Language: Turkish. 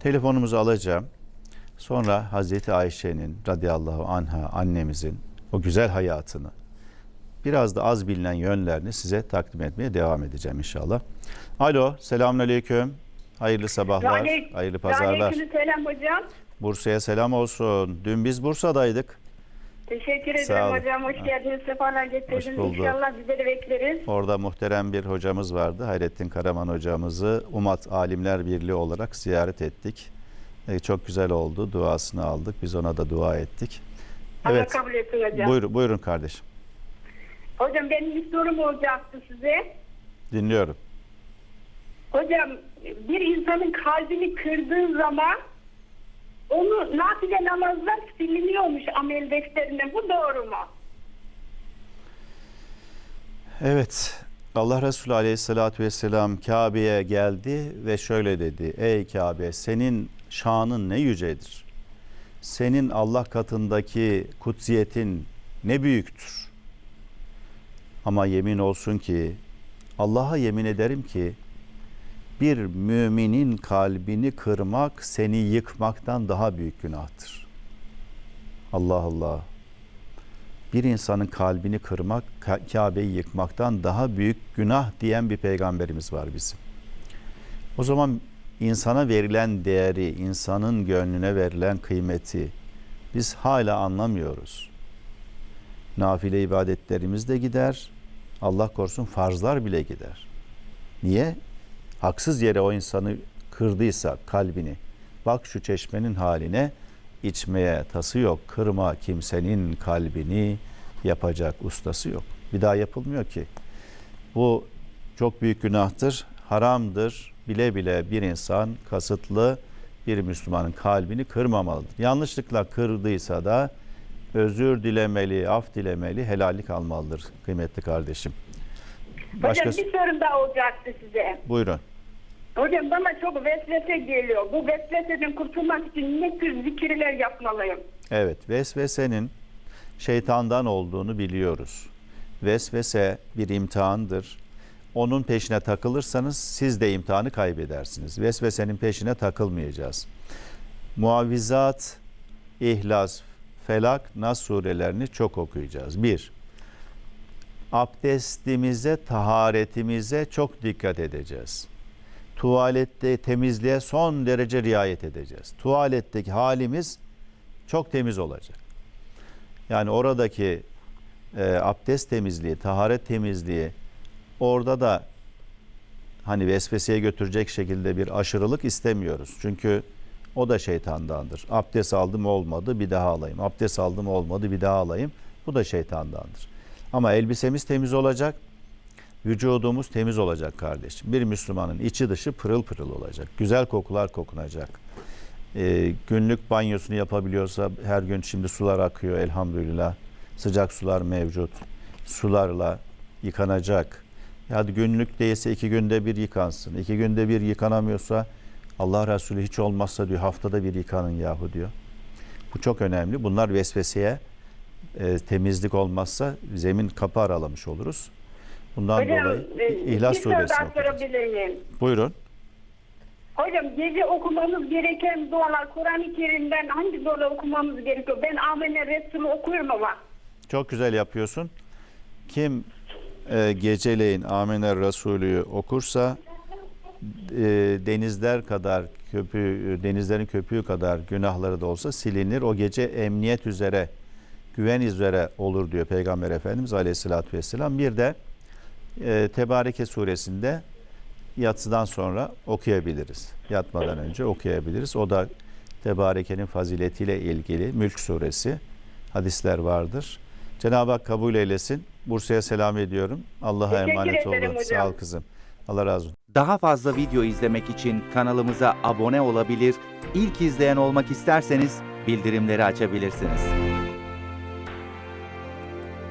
Telefonumuzu alacağım. Sonra Hazreti Ayşe'nin radıyallahu anha annemizin o güzel hayatını biraz da az bilinen yönlerini size takdim etmeye devam edeceğim inşallah. Alo, selamünaleyküm. Hayırlı sabahlar, Aleyküm- hayırlı pazarlar. Aleykümselam hocam. Bursa'ya selam olsun. Dün biz Bursa'daydık. Teşekkür Sağ ederim olun. hocam. Hoş geldiniz. Sefalar getirdiniz. bulduk. İnşallah de bekleriz. Orada muhterem bir hocamız vardı. Hayrettin Karaman hocamızı Umat Alimler Birliği olarak ziyaret ettik. E, çok güzel oldu. Duasını aldık. Biz ona da dua ettik. Allah Evet. kabul etsin hocam. Buyurun, buyurun kardeşim. Hocam benim bir sorum olacaktı size. Dinliyorum. Hocam bir insanın kalbini kırdığı zaman onu nafile namazlar siliniyormuş amel defterine. Bu doğru mu? Evet. Allah Resulü Aleyhisselatü Vesselam Kabe'ye geldi ve şöyle dedi. Ey Kabe senin şanın ne yücedir. Senin Allah katındaki kutsiyetin ne büyüktür. Ama yemin olsun ki Allah'a yemin ederim ki bir müminin kalbini kırmak seni yıkmaktan daha büyük günahtır. Allah Allah bir insanın kalbini kırmak, Ka- Kabe'yi yıkmaktan daha büyük günah diyen bir peygamberimiz var bizim. O zaman insana verilen değeri, insanın gönlüne verilen kıymeti biz hala anlamıyoruz. Nafile ibadetlerimiz de gider. Allah korusun farzlar bile gider. Niye? Haksız yere o insanı kırdıysa kalbini. Bak şu çeşmenin haline içmeye tası yok. Kırma kimsenin kalbini yapacak ustası yok. Bir daha yapılmıyor ki. Bu çok büyük günahtır, haramdır. Bile bile bir insan kasıtlı bir Müslümanın kalbini kırmamalıdır. Yanlışlıkla kırdıysa da özür dilemeli, af dilemeli, helallik almalıdır kıymetli kardeşim. Başka Hocam bir sorum daha olacaktı size. buyurun. Hocam bana çok vesvese geliyor. Bu vesveseden kurtulmak için ne tür zikirler yapmalıyım? Evet, vesvesenin şeytandan olduğunu biliyoruz. Vesvese bir imtihandır. Onun peşine takılırsanız siz de imtihanı kaybedersiniz. Vesvesenin peşine takılmayacağız. Muavvizat, İhlas, Felak, Nas surelerini çok okuyacağız. Bir, abdestimize, taharetimize çok dikkat edeceğiz. Tuvalette temizliğe son derece riayet edeceğiz. Tuvaletteki halimiz çok temiz olacak. Yani oradaki e, abdest temizliği, taharet temizliği orada da hani vesveseye götürecek şekilde bir aşırılık istemiyoruz. Çünkü o da şeytandandır. Abdest aldım olmadı bir daha alayım. Abdest aldım olmadı bir daha alayım. Bu da şeytandandır. Ama elbisemiz temiz olacak. Vücudumuz temiz olacak kardeşim. Bir Müslümanın içi dışı pırıl pırıl olacak. Güzel kokular kokunacak. Ee, günlük banyosunu yapabiliyorsa her gün şimdi sular akıyor elhamdülillah. Sıcak sular mevcut. Sularla yıkanacak. Hadi günlük değilse iki günde bir yıkansın. İki günde bir yıkanamıyorsa Allah Resulü hiç olmazsa diyor haftada bir yıkanın yahu diyor. Bu çok önemli. Bunlar vesveseye e, temizlik olmazsa zemin kapı aralamış oluruz. Bundan Hocam dolayı e, İhlas bir okuyacağız. sorabilir miyim? Buyurun. Hocam gece okumamız gereken dualar Kur'an-ı Kerim'den hangi dualar okumamız gerekiyor? Ben Amener Resulü okuyorum ama. Çok güzel yapıyorsun. Kim e, geceleyin Amener Resulü'yü okursa e, denizler kadar köpüğü, denizlerin köpüğü kadar günahları da olsa silinir. O gece emniyet üzere, güven üzere olur diyor Peygamber Efendimiz Aleyhisselatü Vesselam. Bir de e, Tebareke suresinde yatsıdan sonra okuyabiliriz. Yatmadan önce okuyabiliriz. O da Tebareke'nin faziletiyle ilgili Mülk suresi hadisler vardır. Cenab-ı Hak kabul eylesin. Bursa'ya selam ediyorum. Allah'a Teşekkür emanet olun. hocam. Sağ ol kızım. Allah razı olsun. Daha fazla video izlemek için kanalımıza abone olabilir, ilk izleyen olmak isterseniz bildirimleri açabilirsiniz.